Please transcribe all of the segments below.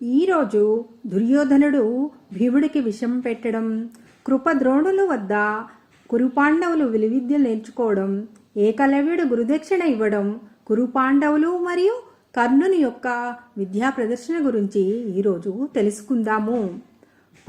ఈరోజు దుర్యోధనుడు భీముడికి విషం పెట్టడం కృపద్రోణుల వద్ద కురుపాండవులు విలువిద్య నేర్చుకోవడం ఏకలవ్యుడు గురుదక్షిణ ఇవ్వడం కురుపాండవులు మరియు కర్ణుని యొక్క విద్యా ప్రదర్శన గురించి ఈరోజు తెలుసుకుందాము.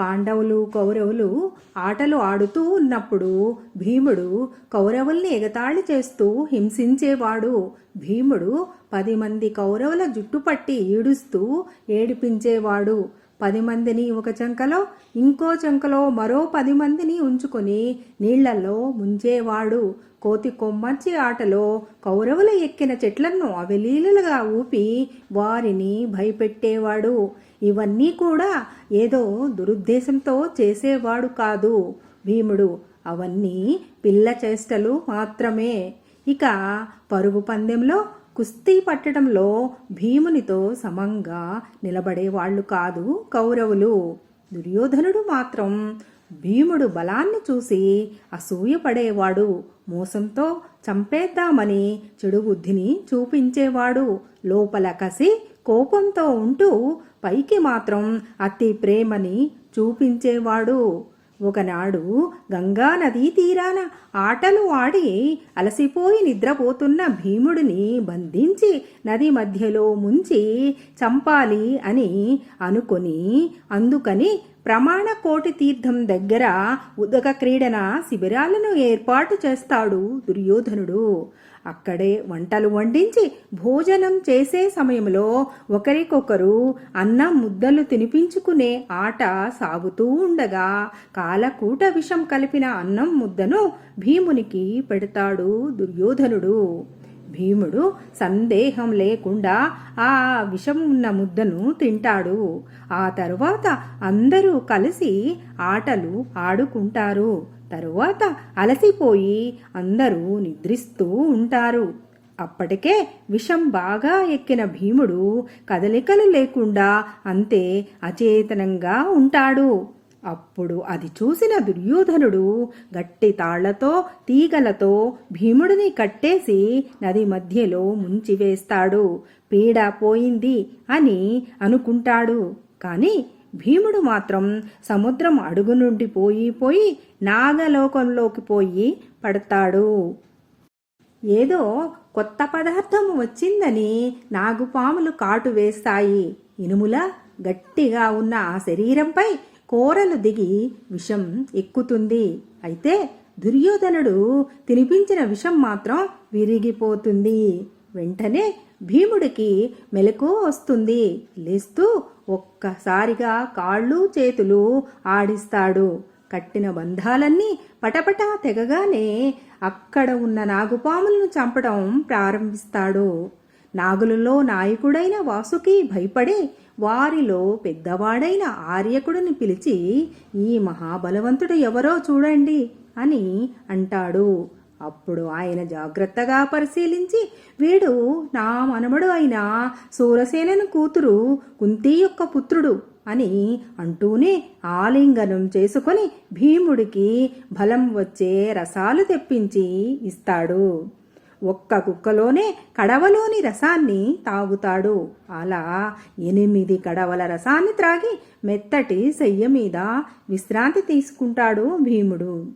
పాండవులు కౌరవులు ఆటలు ఆడుతూ ఉన్నప్పుడు భీముడు కౌరవుల్ని ఎగతాళి చేస్తూ హింసించేవాడు. భీముడు పది మంది కౌరవుల జుట్టుపట్టి ఈడుస్తూ ఏడిపించేవాడు. పది మందిని ఒక చంకలో ఇంకో చంకలో మరో పది మందిని ఉంచుకొని నీళ్ళలో ముంచేవాడు. కోతి కొమ్మచ్చి ఆటలో కౌరవులు ఎక్కిన చెట్లను అవలీలలుగా ఊపి వారిని భయపెట్టేవాడు. ఇవన్నీ కూడా ఏదో దురుద్దేశంతో చేసేవాడు కాదు. భీముడు అవన్నీ పిల్ల చేష్టలు మాత్రమే. ఇక పరుగు పందెంలో కుస్తీ పట్టడంలో భీమునితో సమంగా నిలబడేవాళ్ళు కాదు కౌరవులు. దుర్యోధనుడు మాత్రం భీముడు బలాన్ని చూసి అసూయపడేవాడు. మోసంతో చంపేద్దామని చెడు బుద్ధిని చూపించేవాడు. లోపల కసి కోపంతో ఉంటూ పైకి మాత్రం అతి ప్రేమని చూపించేవాడు. ఒకనాడు గంగా నదీ తీరాన ఆటలు ఆడి అలసిపోయి నిద్రపోతున్న భీముడిని బంధించి నది మధ్యలో ముంచి చంపాలి అని అనుకొని అందుకని ప్రమాణ కోటి తీర్థం దగ్గర ఉదక క్రీడన శిబిరాలను ఏర్పాటు చేస్తాడు దుర్యోధనుడు. అక్కడే వంటలు వండించి భోజనం చేసే సమయంలో ఒకరికొకరు అన్నం ముద్దలు తినిపించుకునే ఆట సాగుతూ ఉండగా కాలకూట విషం కలిపిన అన్నం ముద్దను భీమునికి పెడతాడు దుర్యోధనుడు. భీముడు సందేహం లేకుండా ఆ విషం ఉన్న ముద్దను తింటాడు. ఆ తరువాత అందరూ కలిసి ఆటలు ఆడుకుంటారు. తరువాత అలసిపోయి అందరూ నిద్రిస్తూ ఉంటారు. అప్పటికే విషం బాగా ఎక్కిన భీముడు కదలికలు లేకుండా అంతే అచేతనంగా ఉంటాడు. అప్పుడు అది చూసిన దుర్యోధనుడు గట్టి తాళ్ళతో తీగలతో భీముడిని కట్టేసి నది మధ్యలో ముంచివేస్తాడు పీడ పోయింది అని అనుకుంటాడు. కానీ భీముడు మాత్రం సముద్రం అడుగు నుండి పోయి పోయి నాగలోకంలోకి పోయి పడతాడు. ఏదో కొత్త పదార్థం వచ్చిందని నాగుపాములు కాటు వేస్తాయి. ఇనుముల గట్టిగా ఉన్న ఆ శరీరంపై కోరలు దిగి విషం ఎక్కుతుంది. అయితే దుర్యోధనుడు తినిపించిన విషం మాత్రం విరిగిపోతుంది. వెంటనే భీముడికి మెలకు వస్తుంది. లేస్తూ ఒక్కసారిగా కాళ్ళు చేతులు ఆడిస్తాడు. కట్టిన బంధాలన్నీ పటపటా తెగగానే అక్కడ ఉన్న నాగుపాములను చంపడం ప్రారంభిస్తాడు. నాగులలో నాయకుడైన వాసుకి భయపడి వారిలో పెద్దవాడైన ఆర్యకుడిని పిలిచి ఈ మహాబలవంతుడు ఎవరో చూడండి అని అంటాడు. అప్పుడు ఆయన జాగ్రత్తగా పరిశీలించి వీడు నా మనమడు అయిన సూరసేనను కూతురు కుంతి యొక్క పుత్రుడు అని అంటూనే ఆలింగనం చేసుకొని భీముడికి బలం వచ్చే రసాలు తెప్పించి ఇస్తాడు. ఒక్క కుక్కలోనే కడవలోని రసాన్ని తాగుతాడు. అలా ఎనిమిది కడవల రసాన్ని త్రాగి మెత్తటి శయ్య మీద విశ్రాంతి తీసుకుంటాడు భీముడు.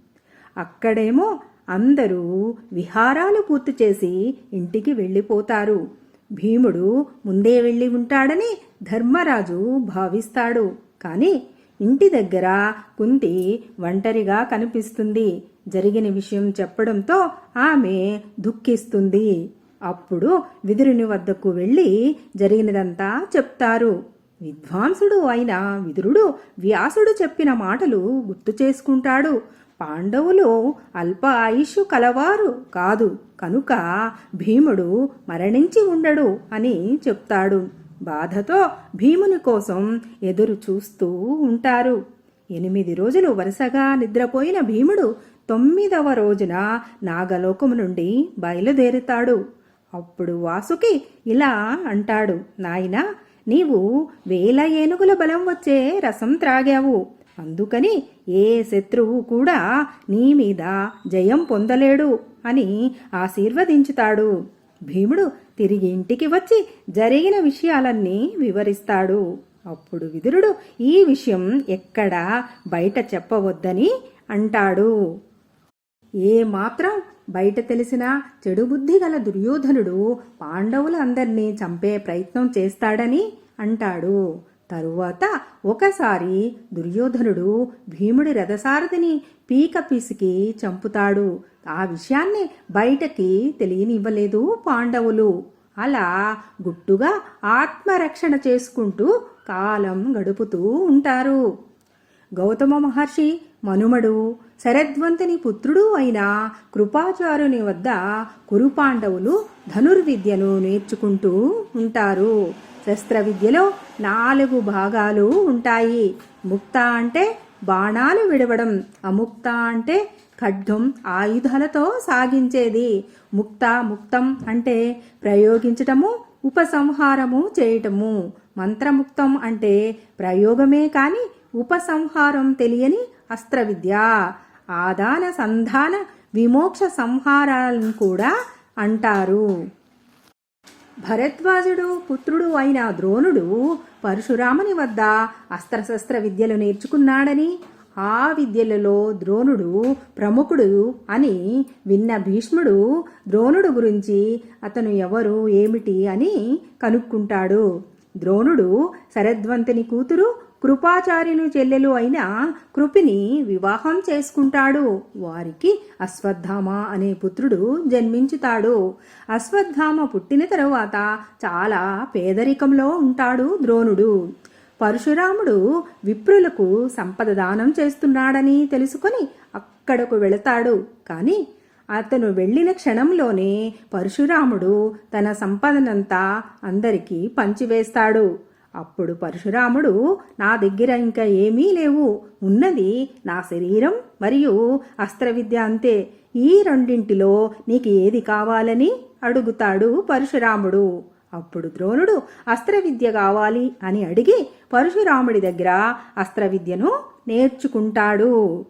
అక్కడేమో అందరూ విహారాలు పూర్తి చేసి ఇంటికి వెళ్ళిపోతారు. భీముడు ముందే వెళ్ళి ఉంటాడని ధర్మరాజు భావిస్తాడు. కానీ ఇంటి దగ్గర కుంతి ఒంటరిగా కనిపిస్తుంది. జరిగిన విషయం చెప్పడంతో ఆమె దుఃఖిస్తుంది. అప్పుడు విదురుని వద్దకు వెళ్ళి జరిగినదంతా చెప్తారు. విద్వాంసుడు అయిన విదురుడు వ్యాసుడు చెప్పిన మాటలు గుర్తు చేసుకుంటాడు. పాండవులు అల్ప ఆయుష్ కలవారు కాదు. కనుక భీముడు మరణించి ఉండడు అని చెప్తాడు. బాధతో భీముని కోసం ఎదురు చూస్తూ ఉంటారు. ఎనిమిది రోజులు వరుసగా నిద్రపోయిన భీముడు తొమ్మిదవ రోజున నాగలోకము నుండి బయలుదేరుతాడు. అప్పుడు వాసుకి ఇలా అంటాడు నాయనా నీవు వేల ఏనుగుల బలం వచ్చే రసం త్రాగావు. అందుకని ఏ శత్రువు కూడా నీ మీద జయం పొందలేడు అని ఆశీర్వదించుతాడు. భీముడు తిరిగి ఇంటికి వచ్చి జరిగిన విషయాలన్నీ వివరిస్తాడు. అప్పుడు విదురుడు ఈ విషయం ఎక్కడా బయట చెప్పవద్దని అంటాడు. ఏ మాత్రం బయట తెలిసిన చెడు బుద్ధి గల దుర్యోధనుడు పాండవులందర్నీ చంపే ప్రయత్నం చేస్తాడని అంటాడు. తరువాత ఒకసారి దుర్యోధనుడు భీముడి రథసారథిని పీక పిసికి చంపుతాడు. ఆ విషయాన్ని బయటకి తెలియనివ్వలేదు పాండవులు. అలా గుట్టుగా ఆత్మరక్షణ చేసుకుంటూ కాలం గడుపుతూ ఉంటారు. గౌతమ మహర్షి మనుమడు శరద్వంతుని పుత్రుడు అయిన కృపాచారుని వద్ద కురుపాండవులు ధనుర్విద్యను నేర్చుకుంటూ ఉంటారు. శస్త్ర విద్యలో నాలుగు భాగాలు ఉంటాయి. ముక్త అంటే బాణాలు విడవడం అముక్త అంటే ఖడ్గం ఆయుధాలతో సాగించేది. ముక్త ముక్తం అంటే ప్రయోగించటము ఉపసంహారము చేయటము. మంత్రముక్తం అంటే ప్రయోగమే కాని ఉపసంహారం తెలియని అస్త్ర విద్య ఆదాన సంధాన విమోక్ష సంహారాలను కూడా అంటారు. భరద్వాజుడు పుత్రుడు అయిన ద్రోణుడు పరశురాముని వద్ద అస్త్రశస్త్ర విద్యలు నేర్చుకున్నాడని ఆ విద్యలలో ద్రోణుడు ప్రముఖుడు అని విన్న భీష్ముడు ద్రోణుడు గురించి అతను ఎవరు ఏమిటి అని కనుక్కుంటాడు. ద్రోణుడు శరద్వంతుని కూతురు కృపాచార్యుని చెల్లెలు అయిన కృపిని వివాహం చేసుకుంటాడు. వారికి అశ్వత్థామ అనే పుత్రుడు జన్మించుతాడు. అశ్వత్థామ పుట్టిన తరువాత చాలా పేదరికంలో ఉంటాడు ద్రోణుడు. పరశురాముడు విప్రులకు సంపద దానం చేస్తున్నాడని తెలుసుకొని అక్కడకు వెళతాడు. కానీ అతను వెళ్ళిన క్షణంలోనే పరశురాముడు తన సంపదనంతా అందరికీ పంచివేస్తాడు. అప్పుడు పరశురాముడు నా దగ్గర ఇంకా ఏమీ లేవు. ఉన్నది నా శరీరం మరియు అస్త్రవిద్య అంతే. ఈ రెండింటిలో నీకు ఏది కావాలని అడుగుతాడు పరశురాముడు. అప్పుడు ద్రోణుడు అస్త్రవిద్య కావాలి అని అడిగి పరశురాముడి దగ్గర అస్త్రవిద్యను నేర్చుకుంటాడు.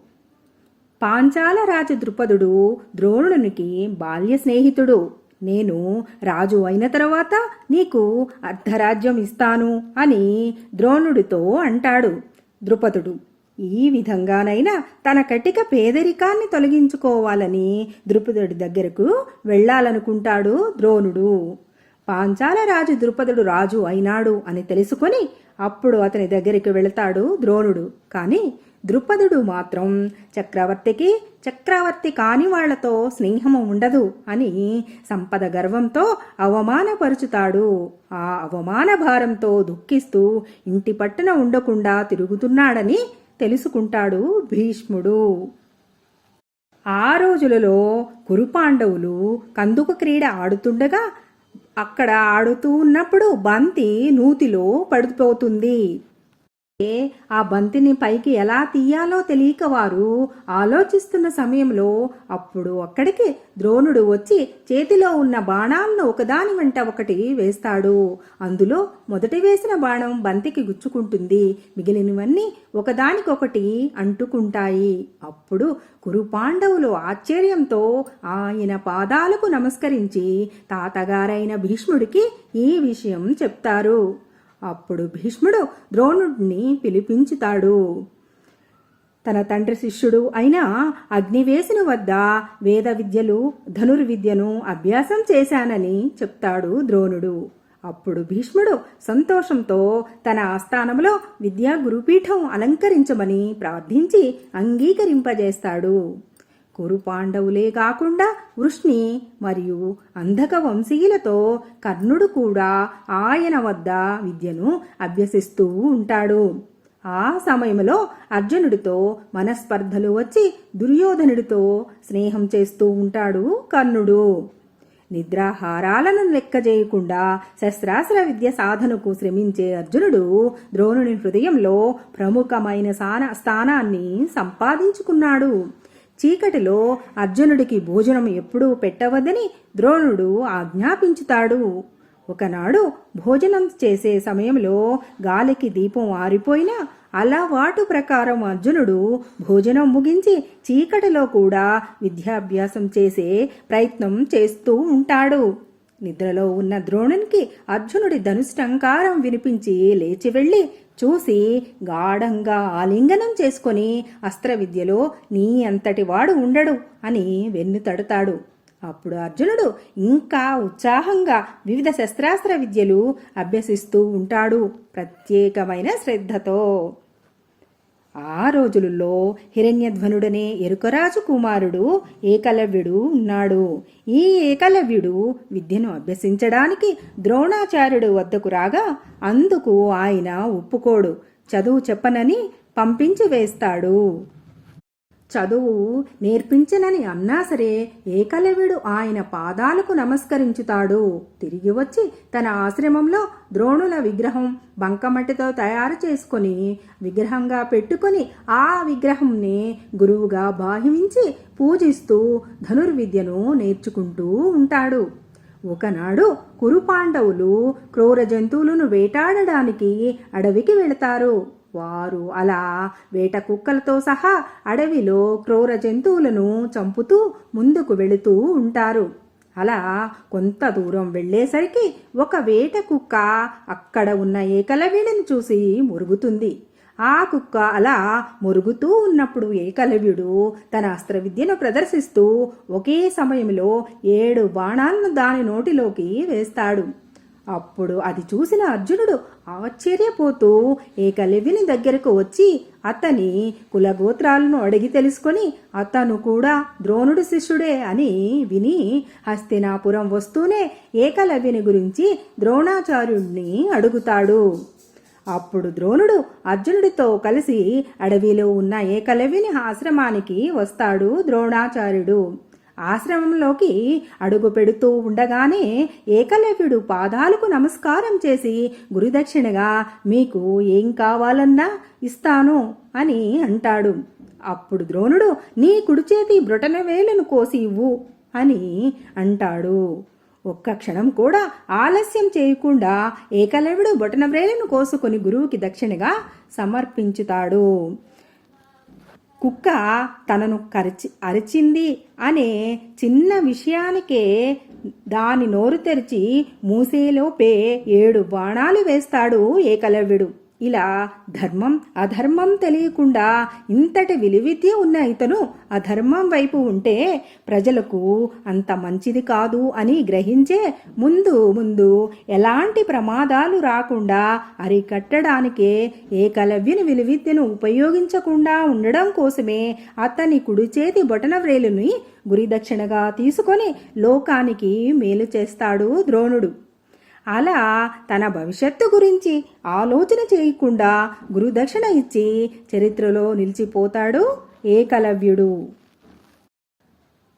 పాంచాల రాజు ద్రుపదుడు ద్రోణునికి బాల్య స్నేహితుడు. నేను రాజు అయిన తర్వాత నీకు అర్ధరాజ్యం ఇస్తాను అని ద్రోణుడితో అంటాడు. ద్రుపదుడు ఈ విధంగానైనా తన కటిక పేదరికాన్ని తొలగించుకోవాలని ద్రుపదుడి దగ్గరకు వెళ్ళాలనుకుంటాడు ద్రోణుడు. పాంచాల రాజు ద్రుపదుడు రాజు అయినాడు అని తెలుసుకొని అప్పుడు అతని దగ్గరికి వెళతాడు ద్రోణుడు. కానీ ద్రుపదుడు మాత్రం చక్రవర్తికి చక్రవర్తి కాని వాళ్ళతో స్నేహము ఉండదు అని సంపద గర్వంతో అవమానపరుచుతాడు. ఆ అవమాన భారంతో దుఃఖిస్తూ ఇంటి పట్టున ఉండకుండా తిరుగుతున్నాడని తెలుసుకుంటాడు భీష్ముడు. ఆ రోజులలో కురుపాండవులు కందుక క్రీడ ఆడుతుండగా అక్కడ ఆడుతూ ఉన్నప్పుడు బంతి నూతిలో పడిపోతుంది. ఆ బంతిని పైకి ఎలా తీయాలో తెలియక వారు ఆలోచిస్తున్న సమయంలో అప్పుడు అక్కడికి ద్రోణుడు వచ్చి చేతిలో ఉన్న బాణాలను ఒకదాని వెంట ఒకటి వేస్తాడు. అందులో మొదటి వేసిన బాణం బంతికి గుచ్చుకుంటుంది. మిగిలినవన్నీ ఒకదానికొకటి అంటుకుంటాయి. అప్పుడు కురు పాండవులు ఆశ్చర్యంతో ఆయన పాదాలకు నమస్కరించి తాతగారైన భీష్ముడికి ఈ విషయం చెప్తారు. అప్పుడు భీష్ముడు ద్రోణుడిని పిలిపించుతాడు. తన తండ్రి శిష్యుడు అయిన అగ్నివేశుని వద్ద వేద విద్యలు ధనుర్విద్యను అభ్యాసం చేశానని చెప్తాడు ద్రోణుడు. అప్పుడు భీష్ముడు సంతోషంతో తన ఆస్థానంలో విద్యా గురుపీఠం అలంకరించమని ప్రార్థించి అంగీకరింపజేస్తాడు. కురు పాండవులే కాకుండా వృష్ణి మరియు అంధక వంశీయులతో కర్ణుడు కూడా ఆయన వద్ద విద్యను అభ్యసిస్తూ ఉంటాడు. ఆ సమయంలో అర్జునుడితో మనస్పర్ధలు వచ్చి దుర్యోధనుడితో స్నేహం చేస్తూ ఉంటాడు కర్ణుడు. నిద్రాహారాలను లెక్క చేయకుండా శస్త్రాస్త్ర విద్య సాధనకు శ్రమించే అర్జునుడు ద్రోణుని హృదయంలో ప్రముఖమైన స్థానాన్ని సంపాదించుకున్నాడు. చీకటిలో అర్జునుడికి భోజనం ఎప్పుడూ పెట్టవద్దని ద్రోణుడు ఆజ్ఞాపించుతాడు. ఒకనాడు భోజనం చేసే సమయంలో గాలికి దీపం ఆరిపోయినా అలవాటు ప్రకారం అర్జునుడు భోజనం ముగించి చీకటిలో కూడా విద్యాభ్యాసం చేసే ప్రయత్నం చేస్తూ ఉంటాడు. నిద్రలో ఉన్న ద్రోణునికి అర్జునుడి ధనుష్టంకారం వినిపించి లేచి వెళ్ళి చూసి గాఢంగా ఆలింగనం చేసుకొని అస్త్ర విద్యలో నీ అంతటి వాడు ఉండడు అని వెన్ను తడతాడు. అప్పుడు అర్జునుడు ఇంకా ఉత్సాహంగా వివిధ శస్త్రాస్త్ర విద్యలు అభ్యసిస్తూ ఉంటాడు. ప్రత్యేకమైన శ్రద్ధతో. ఆ రోజులలో హిరణ్యధ్వనుడనే ఎరుకరాజు కుమారుడు ఏకలవ్యుడు ఉన్నాడు. ఈ ఏకలవ్యుడు విద్యను అభ్యసించడానికి ద్రోణాచార్యుడు వద్దకు రాగా అందుకు ఆయన ఒప్పుకోడు. చదువు చెప్పనని పంపించి వేస్తాడు. చదువు నేర్పించనని అన్నా సరే ఏకలవ్యుడు ఆయన పాదాలకు నమస్కరించుతాడు. తిరిగి వచ్చి తన ఆశ్రమంలో ద్రోణుల విగ్రహం బంకమట్టితో తయారు చేసుకొని విగ్రహంగా పెట్టుకొని ఆ విగ్రహంని గురువుగా భావించి పూజిస్తూ ధనుర్విద్యను నేర్చుకుంటూ ఉంటాడు. ఒకనాడు కురు పాండవులు క్రూర జంతువులను వేటాడడానికి అడవికి వెళతారు. వారు అలా వేట కుక్కలతో సహా అడవిలో క్రూర జంతువులను చంపుతూ ముందుకు వెళుతూ ఉంటారు. అలా కొంత దూరం వెళ్ళేసరికి ఒక వేట కుక్క అక్కడ ఉన్న ఏకలవ్యుడిని చూసి మురుగుతుంది. ఆ కుక్క అలా మురుగుతూ ఉన్నప్పుడు ఏకలవ్యుడు తన అస్త్ర విద్యను ప్రదర్శిస్తూ ఒకే సమయంలో ఏడు బాణాలను దాని నోటిలోకి వేస్తాడు. అప్పుడు అది చూసిన అర్జునుడు ఆశ్చర్యపోతూ ఏకలవ్యుని దగ్గరకు వచ్చి అతని కులగోత్రాలను అడిగి తెలుసుకొని అతను కూడా ద్రోణుడు శిష్యుడే అని విని హస్తినాపురం వస్తూనే ఏకలవ్యుని గురించి ద్రోణాచార్యుణ్ణి అడుగుతాడు. అప్పుడు ద్రోణుడు అర్జునుడితో కలిసి అడవిలో ఉన్న ఏకలవ్యుని ఆశ్రమానికి వస్తాడు ద్రోణాచార్యుడు. ఆశ్రమంలోకి అడుగు పెడుతూ ఉండగానే ఏకలవ్యుడు పాదాలకు నమస్కారం చేసి గురుదక్షిణగా మీకు ఏం కావాలన్నా ఇస్తాను అని అంటాడు. అప్పుడు ద్రోణుడు నీ కుడి చేతి బ్రొటన కోసి ఇవ్వు అని అంటాడు. ఒక్క క్షణం కూడా ఆలస్యం చేయకుండా ఏకలవ్యుడు బొటనవ్రేలను కోసుకొని గురువుకి దక్షిణగా సమర్పించుతాడు. కుక్క తనను కరిచి అరిచింది అనే చిన్న విషయానికే దాని నోరు తెరిచి మూసేలోపే ఏడు బాణాలు వేస్తాడు ఏకలవ్యుడు. ఇలా ధర్మం అధర్మం తెలియకుండా ఇంతటి విలువిద్య ఉన్న ఇతను అధర్మం వైపు ఉంటే ప్రజలకు అంత మంచిది కాదు అని గ్రహించే ముందు ముందు ఎలాంటి ప్రమాదాలు రాకుండా అరికట్టడానికే ఏకలవ్యుని విలువిద్యను ఉపయోగించకుండా ఉండడం కోసమే అతని కుడి చేతి బొటన వ్రేలుని గురిదక్షిణగా తీసుకొని లోకానికి మేలు చేస్తాడు ద్రోణుడు. అలా తన భవిష్యత్తు గురించి ఆలోచన చేయకుండా గురుదక్షిణ ఇచ్చి చరిత్రలో నిలిచిపోతాడు ఏకలవ్యుడు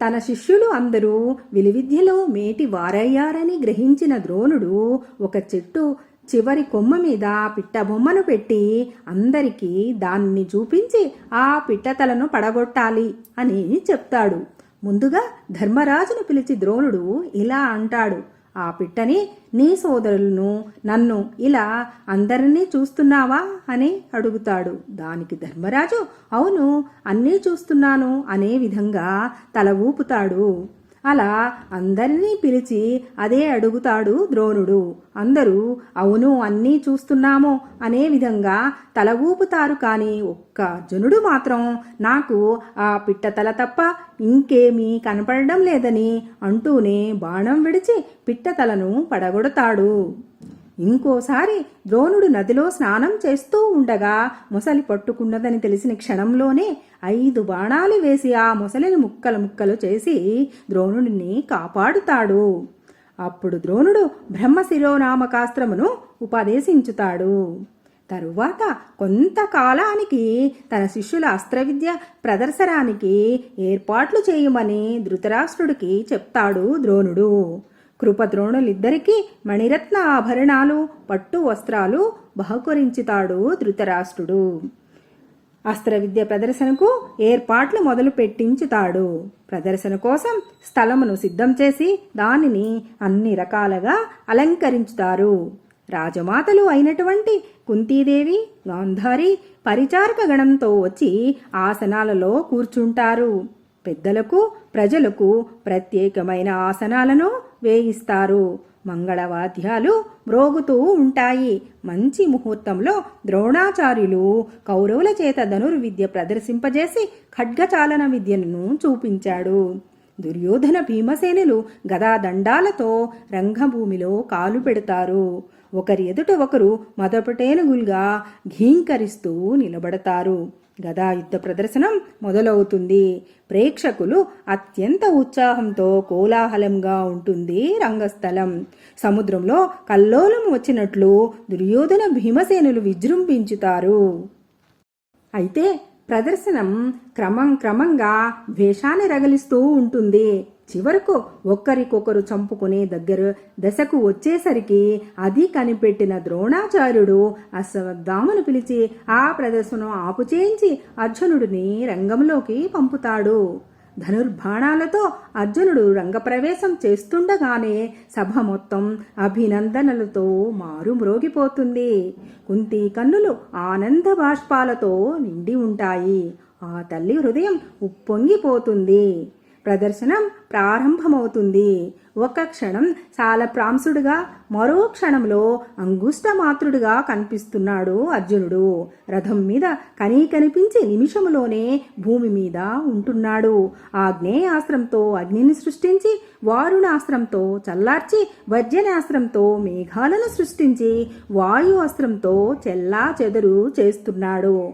తన శిష్యులు అందరూ విలువిద్యలో మేటి వారయ్యారని గ్రహించిన ద్రోణుడు ఒక చెట్టు చివరి కొమ్మ మీద పిట్టబొమ్మను పెట్టి అందరికీ దాన్ని చూపించి ఆ పిట్టతలను పడగొట్టాలి అని చెప్తాడు. ముందుగా ధర్మరాజును పిలిచి ద్రోణుడు ఇలా అంటాడు. ఆ పిట్టని నీ సోదరులను నన్ను ఇలా అందరినీ చూస్తున్నావా అని అడుగుతాడు. దానికి ధర్మరాజు అవును అన్నీ చూస్తున్నాను అనే విధంగా తల ఊపుతాడు. అలా అందరినీ పిలిచి అదే అడుగుతాడు ద్రోణుడు. అందరూ అవును అన్నీ చూస్తున్నాము అనే విధంగా తల ఊపుతారు కానీ ఒక్క అర్జునుడు మాత్రం నాకు ఆ పిట్టతల తప్ప ఇంకేమీ కనపడడం లేదని అంటూనే బాణం విడిచి పిట్టతలను పడగొడతాడు. ఇంకోసారి ద్రోణుడు నదిలో స్నానం చేస్తూ ఉండగా మొసలి పట్టుకున్నదని తెలిసిన క్షణంలోనే ఐదు బాణాలు వేసి ఆ మొసలిని ముక్కలు ముక్కలు చేసి ద్రోణుడిని కాపాడుతాడు. అప్పుడు ద్రోణుడు బ్రహ్మశిరోనామకాస్త్రమును ఉపదేశించుతాడు. తరువాత కొంతకాలానికి తన శిష్యుల అస్త్రవిద్య ప్రదర్శనానికి ఏర్పాట్లు చేయమని ధృతరాష్ట్రుడికి చెప్తాడు ద్రోణుడు. కృపద్రోణులిద్దరికీ మణిరత్న ఆభరణాలు పట్టు వస్త్రాలు బహుకరించుతాడు ధృతరాష్ట్రుడు. అస్త్రవిద్య ప్రదర్శనకు ఏర్పాట్లు మొదలు పెట్టించుతాడు ప్రదర్శన కోసం స్థలమును సిద్ధం చేసి దానిని అన్ని రకాలుగా అలంకరించుతారు. రాజమాతలు అయినటువంటి కుంతీదేవి గాంధారి పరిచారక గణంతో వచ్చి ఆసనాలలో కూర్చుంటారు. పెద్దలకు ప్రజలకు ప్రత్యేకమైన ఆసనాలను వేయిస్తారు. మంగళవాద్యాలు మ్రోగుతూ ఉంటాయి. మంచి ముహూర్తంలో ద్రోణాచార్యులు కౌరవుల చేత ధనుర్విద్య ప్రదర్శింపజేసి ఖడ్గచాలన విద్యను చూపించాడు. దుర్యోధన భీమసేనులు గదాదండాలతో రంగభూమిలో కాలు పెడతారు. ఒకరి ఎదుట ఒకరు మదపటేనుగులుగా ఘీంకరిస్తూ నిలబడతారు. గదా యుద్ధ ప్రదర్శనం మొదలవుతుంది. ప్రేక్షకులు అత్యంత ఉత్సాహంతో కోలాహలంగా ఉంటుంది రంగస్థలం. సముద్రంలో కల్లోలం వచ్చినట్లు దుర్యోధన భీమసేనులు విజృంభించుతారు. అయితే ప్రదర్శనం క్రమం క్రమంగా ద్వేషాన్ని రగిలిస్తూ ఉంటుంది. చివరకు ఒక్కరికొకరు చంపుకునే దగ్గర దశకు వచ్చేసరికి అది కనిపెట్టిన ద్రోణాచార్యుడు అశ్వత్థామను పిలిచి ఆ ప్రదర్శన ఆపుచేయించి అర్జునుడిని రంగంలోకి పంపుతాడు. ధనుర్బాణాలతో అర్జునుడు రంగప్రవేశం చేస్తుండగానే సభ మొత్తం అభినందనలతో మారుమ్రోగిపోతుంది. కుంతి కన్నులు ఆనంద బాష్పాలతో నిండి ఉంటాయి. ఆ తల్లి హృదయం ఉప్పొంగిపోతుంది. ప్రదర్శనం ప్రారంభమవుతుంది. ఒక క్షణం సాలప్రాంసుడుగా మరో క్షణంలో అంగుష్టమాత్రుడుగా కనిపిస్తున్నాడు అర్జునుడు. రథం మీద కనీ కనిపించే నిమిషంలోనే భూమి మీద ఉంటున్నాడు. ఆగ్నేయాస్త్రంతో అగ్నిని సృష్టించి వారుణాస్త్రంతో చల్లార్చి వజ్రనాస్త్రంతో మేఘాలను సృష్టించి వాయు అస్త్రంతో చెల్లా చెదరు చేస్తున్నాడు.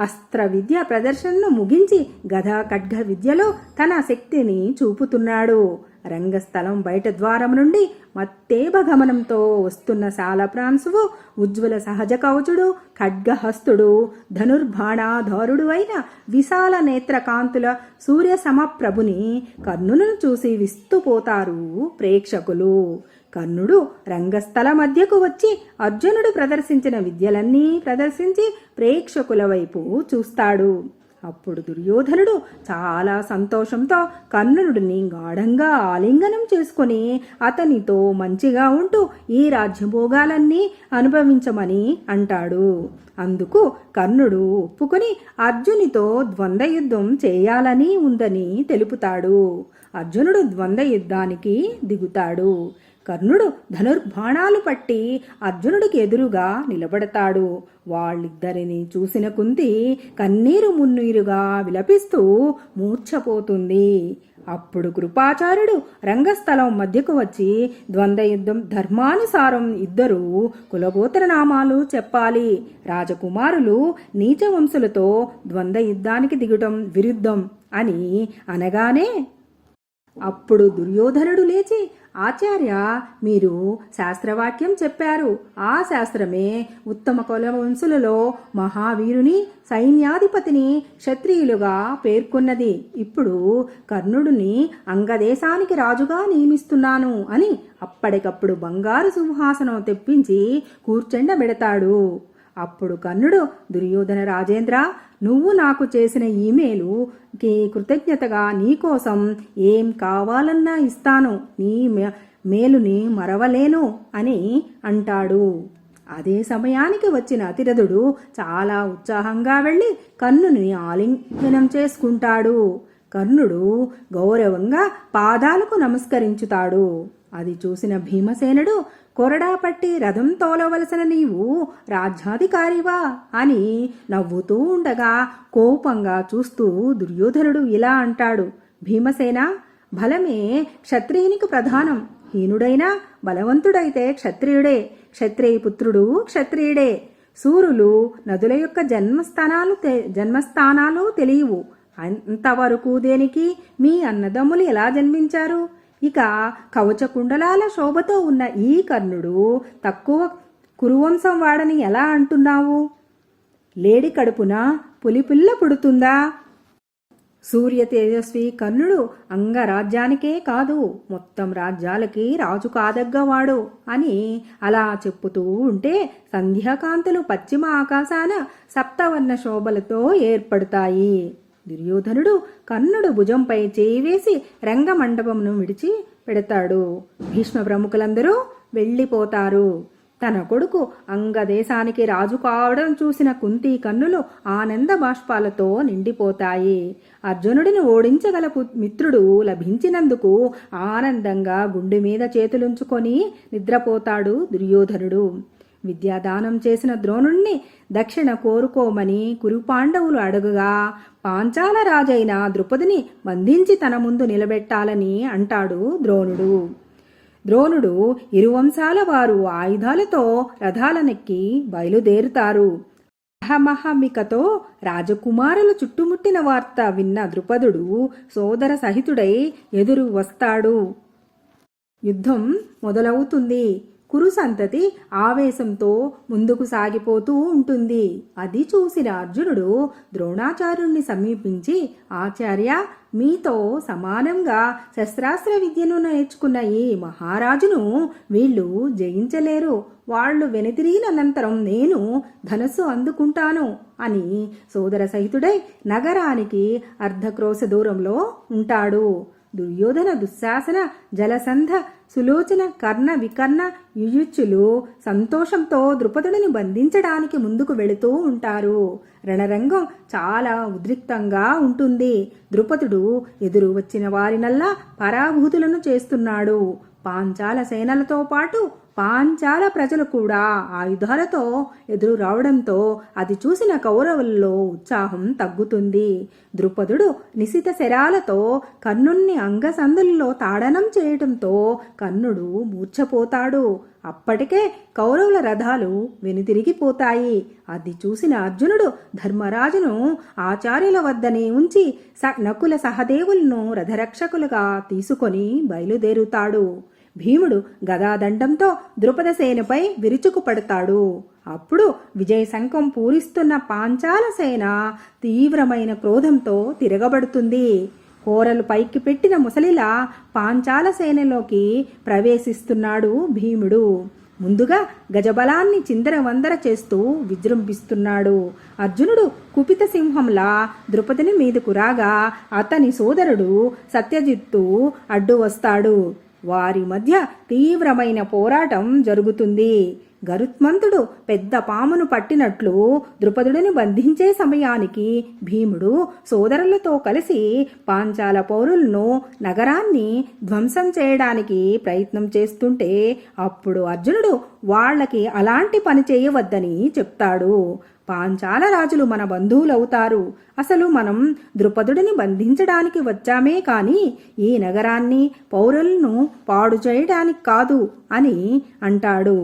అస్త్ర విద్య ప్రదర్శనను ముగించి గధా ఖడ్గ విద్యలో తన శక్తిని చూపుతున్నాడు. రంగస్థలం బయట ద్వారం నుండి మత్తేభగమనంతో వస్తున్న శాలప్రాంశువు ఉజ్వల సహజ కవచుడు ఖడ్గహస్తుడు ధనుర్బాణాధారుడు అయిన విశాల నేత్రకాంతుల సూర్య సమప్రభుని కర్ణులను చూసి విస్తుపోతారు ప్రేక్షకులు. కర్ణుడు రంగస్థల మధ్యకు వచ్చి అర్జునుడు ప్రదర్శించిన విద్యలన్నీ ప్రదర్శించి ప్రేక్షకుల వైపు చూస్తాడు. అప్పుడు దుర్యోధనుడు చాలా సంతోషంతో కర్ణుడిని గాఢంగా ఆలింగనం చేసుకుని అతనితో మంచిగా ఉంటూ ఈ రాజ్యభోగాలన్నీ అనుభవించమని అంటాడు. అందుకు కర్ణుడు ఒప్పుకొని అర్జునితో ద్వంద్వ యుద్ధం చేయాలని ఉందని తెలుపుతాడు. అర్జునుడు ద్వంద్వ యుద్ధానికి దిగుతాడు. కర్ణుడు ధనుర్బాణాలు పట్టి అర్జునుడికి ఎదురుగా నిలబడతాడు. వాళ్ళిద్దరిని చూసిన కుంతి కన్నీరు మున్నీరుగా విలపిస్తూ మూర్ఛపోతుంది. అప్పుడు కృపాచార్యుడు రంగస్థలం మధ్యకు వచ్చి ద్వంద్వ యుద్ధం ధర్మానుసారం ఇద్దరూ కులగోత్ర నామాలు చెప్పాలి. రాజకుమారులు నీచ వంశులతో ద్వంద్వ యుద్ధానికి దిగటం విరుద్ధం అని అనగానే అప్పుడు దుర్యోధనుడు లేచి ఆచార్య మీరు శాస్త్రవాక్యం చెప్పారు. ఆ శాస్త్రమే ఉత్తమ కులవంశులలో మహావీరుని సైన్యాధిపతిని క్షత్రియులుగా పేర్కొన్నది. ఇప్పుడు కర్ణుడిని అంగదేశానికి రాజుగా నియమిస్తున్నాను అని అప్పటికప్పుడు బంగారు సింహాసనం తెప్పించి కూర్చెండబెడతాడు. అప్పుడు కర్ణుడు దుర్యోధన రాజేంద్ర నువ్వు నాకు చేసిన ఈమెయిలుకి కృతజ్ఞతగా నీకోసం ఏం కావాలన్నా ఇస్తాను. నీ మే- మేలుని మరవలేను అని అంటాడు. అదే సమయానికి వచ్చిన అతిరథుడు చాలా ఉత్సాహంగా వెళ్ళి కర్ణుని ఆలింగనం చేసుకుంటాడు. కర్ణుడు గౌరవంగా పాదాలకు నమస్కరించుతాడు. అది చూసిన భీమసేనుడు కొరడా పట్టి రథం తోలవలసిన నీవు రాజ్యాధికారివా అని నవ్వుతూ ఉండగా కోపంగా చూస్తూ దుర్యోధనుడు ఇలా అంటాడు. భీమసేన బలమే క్షత్రియునికి ప్రధానం. హీనుడైనా బలవంతుడైతే క్షత్రియుడే. క్షత్రియ పుత్రుడు క్షత్రియుడే. సూర్యులు నదుల యొక్క జన్మస్థానాలు జన్మస్థానాలు తెలియవు. అంతవరకు దేనికి? మీ అన్నదమ్ములు ఎలా జన్మించారు? ఇక కవచ కుండలాల శోభతో ఉన్న ఈ కర్ణుడు తక్కువ కురువంశం వాడని ఎలా అంటున్నావు? లేడి కడుపున పులిపిల్ల పుడుతుందా? సూర్య తేజస్వి కర్ణుడు అంగరాజ్యానికే కాదు మొత్తం రాజ్యాలకి రాజు కాదగ్గవాడు అని అలా చెప్పుతూ ఉంటే సంధ్యాకాంతులు పశ్చిమ ఆకాశాన సప్తవర్ణ శోభలతో ఏర్పడతాయి. దుర్యోధనుడు కర్ణుడు భుజంపై చేయి వేసి రంగమండపమును విడిచి పెడతాడు. భీష్మ ప్రముఖులందరూ వెళ్ళిపోతారు. తన కొడుకు అంగదేశానికి రాజు కావడం చూసిన కుంతి కన్నులు ఆనంద బాష్పాలతో నిండిపోతాయి. అర్జునుడిని ఓడించగల మిత్రుడు లభించినందుకు ఆనందంగా గుండె మీద చేతులుంచుకొని నిద్రపోతాడు దుర్యోధనుడు. విద్యాదానం చేసిన ద్రోణుణ్ణి దక్షిణ కోరుకోమని కురుపాండవులు అడుగుగా పాంచాల రాజైన ద్రుపదిని బంధించి తన ముందు నిలబెట్టాలని అంటాడు ద్రోణుడు. ద్రోణుడు ఇరువంశాల వారు ఆయుధాలతో రథాలనెక్కి బయలుదేరుతారు. అహమహమికతో రాజకుమారులు చుట్టుముట్టిన వార్త విన్న ద్రుపదుడు సోదర సహితుడై ఎదురు వస్తాడు. యుద్ధం మొదలవుతుంది. కురు సంతతి ఆవేశంతో ముందుకు సాగిపోతూ ఉంటుంది. అది చూసిన అర్జునుడు ద్రోణాచార్యుణ్ణి సమీపించి ఆచార్య మీతో సమానంగా శస్త్రాస్త్ర విద్యను నేర్చుకున్న ఈ మహారాజును వీళ్ళు జయించలేరు. వాళ్ళు వెనుతిరిగిన అనంతరం నేను ధనస్సు అందుకుంటాను అని సోదర సహితుడై నగరానికి అర్ధక్రోశ దూరంలో ఉంటాడు. దుర్యోధన దుశ్శాసన జలసంధ సులోచన కర్ణ వికర్ణ యుయుచ్చులు సంతోషంతో ద్రుపదుడిని బంధించడానికి ముందుకు వెళుతూ ఉంటారు. రణరంగం చాలా ఉద్రిక్తంగా ఉంటుంది. ద్రుపదుడు ఎదురు వచ్చిన వారినల్లా పరాభూతులను చేస్తున్నాడు. పాంచాల సేనలతో పాటు పాంచాల ప్రజలు కూడా ఆయుధాలతో ఎదురు రావడంతో అది చూసిన కౌరవుల్లో ఉత్సాహం తగ్గుతుంది. ద్రుపదుడు నిశిత శరాలతో కర్ణుణ్ణి అంగసందుల్లో తాడనం చేయటంతో కర్ణుడు మూర్ఛపోతాడు. అప్పటికే కౌరవుల రథాలు వెనుతిరిగిపోతాయి. అది చూసిన అర్జునుడు ధర్మరాజును ఆచార్యుల వద్దనే ఉంచి స నకుల సహదేవులను రథరక్షకులుగా తీసుకొని బయలుదేరుతాడు. భీముడు గదాదండంతో ద్రుపద సేనపై విరుచుకుపడతాడు. అప్పుడు విజయ శంఖం పూరిస్తున్న పాంచాల సేన తీవ్రమైన క్రోధంతో తిరగబడుతుంది. కోరలు పైకి పెట్టిన ముసలిలా పాంచాల సేనలోకి ప్రవేశిస్తున్నాడు భీముడు. ముందుగా గజబలాన్ని చిందరవందర చేస్తూ విజృంభిస్తున్నాడు. అర్జునుడు కుపిత సింహంలా ద్రుపదిని మీదకు రాగా అతని సోదరుడు సత్యజిత్తు అడ్డు వస్తాడు వారి మధ్య తీవ్రమైన పోరాటం జరుగుతుంది. గరుత్మంతుడు పెద్ద పామును పట్టినట్లు ద్రుపదుడిని బంధించే సమయానికి భీముడు సోదరులతో కలిసి పాంచాల పౌరులను నగరాన్ని ధ్వంసం చేయడానికి ప్రయత్నం చేస్తుంటే అప్పుడు అర్జునుడు వాళ్ళకి అలాంటి పని చేయవద్దని చెప్తాడు. పాంచాల రాజులు మన బంధువులవుతారు. అసలు మనం ద్రుపదుడిని బంధించడానికి వచ్చామే కాని ఈ నగరాన్ని పౌరులను పాడు చేయడానికి కాదు అని అంటాడు.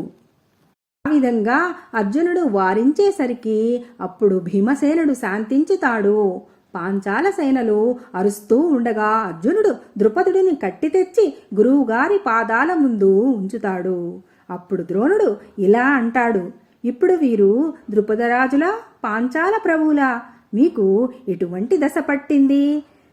ఆ విధంగా అర్జునుడు వారించేసరికి అప్పుడు భీమసేనుడు శాంతించుతాడు. పాంచాల సేనలు అరుస్తూ ఉండగా అర్జునుడు ద్రుపదుడిని కట్టి తెచ్చి గురువుగారి పాదాల ముందు ఉంచుతాడు. అప్పుడు ద్రోణుడు ఇలా అంటాడు ఇప్పుడు వీరు ద్రుపదరాజుల పాంచాల ప్రభువుల మీకు ఎటువంటి దశ పట్టింది?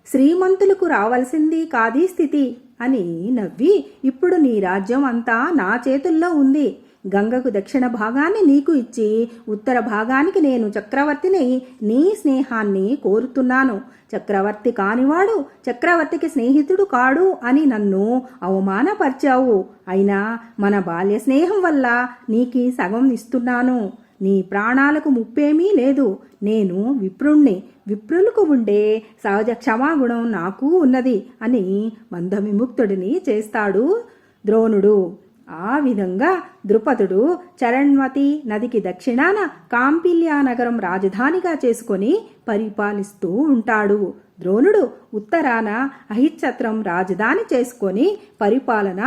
శ్రీమంతులకు రావలసింది కాదీ స్థితి అని నవ్వి ఇప్పుడు నీ రాజ్యం అంతా నా చేతుల్లో ఉంది. గంగకు దక్షిణ భాగాన్ని నీకు ఇచ్చి ఉత్తర భాగానికి నేను చక్రవర్తిని నీ స్నేహాన్ని కోరుతున్నాను. చక్రవర్తి కానివాడు చక్రవర్తికి స్నేహితుడు కాడు అని నన్ను అవమానపరిచావు. అయినా మన బాల్య స్నేహం వల్ల నీకి సగం ఇస్తున్నాను. నీ ప్రాణాలకు ముప్పేమీ లేదు. నేను విప్రుణ్ణి. విప్రులకు ఉండే సహజ క్షమాగుణం నాకు ఉన్నది అని మందవిముక్తుడిని చేస్తాడు ద్రోణుడు. ఆ విధంగా ద్రుపదుడు చరణ్వతి నదికి దక్షిణాన కాంపిల్యా నగరం రాజధానిగా చేసుకొని పరిపాలిస్తూ ఉంటాడు. ద్రోణుడు ఉత్తరాన అహిచ్చత్రం రాజధాని చేసుకొని పరిపాలన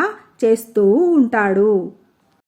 చేస్తూ ఉంటాడు.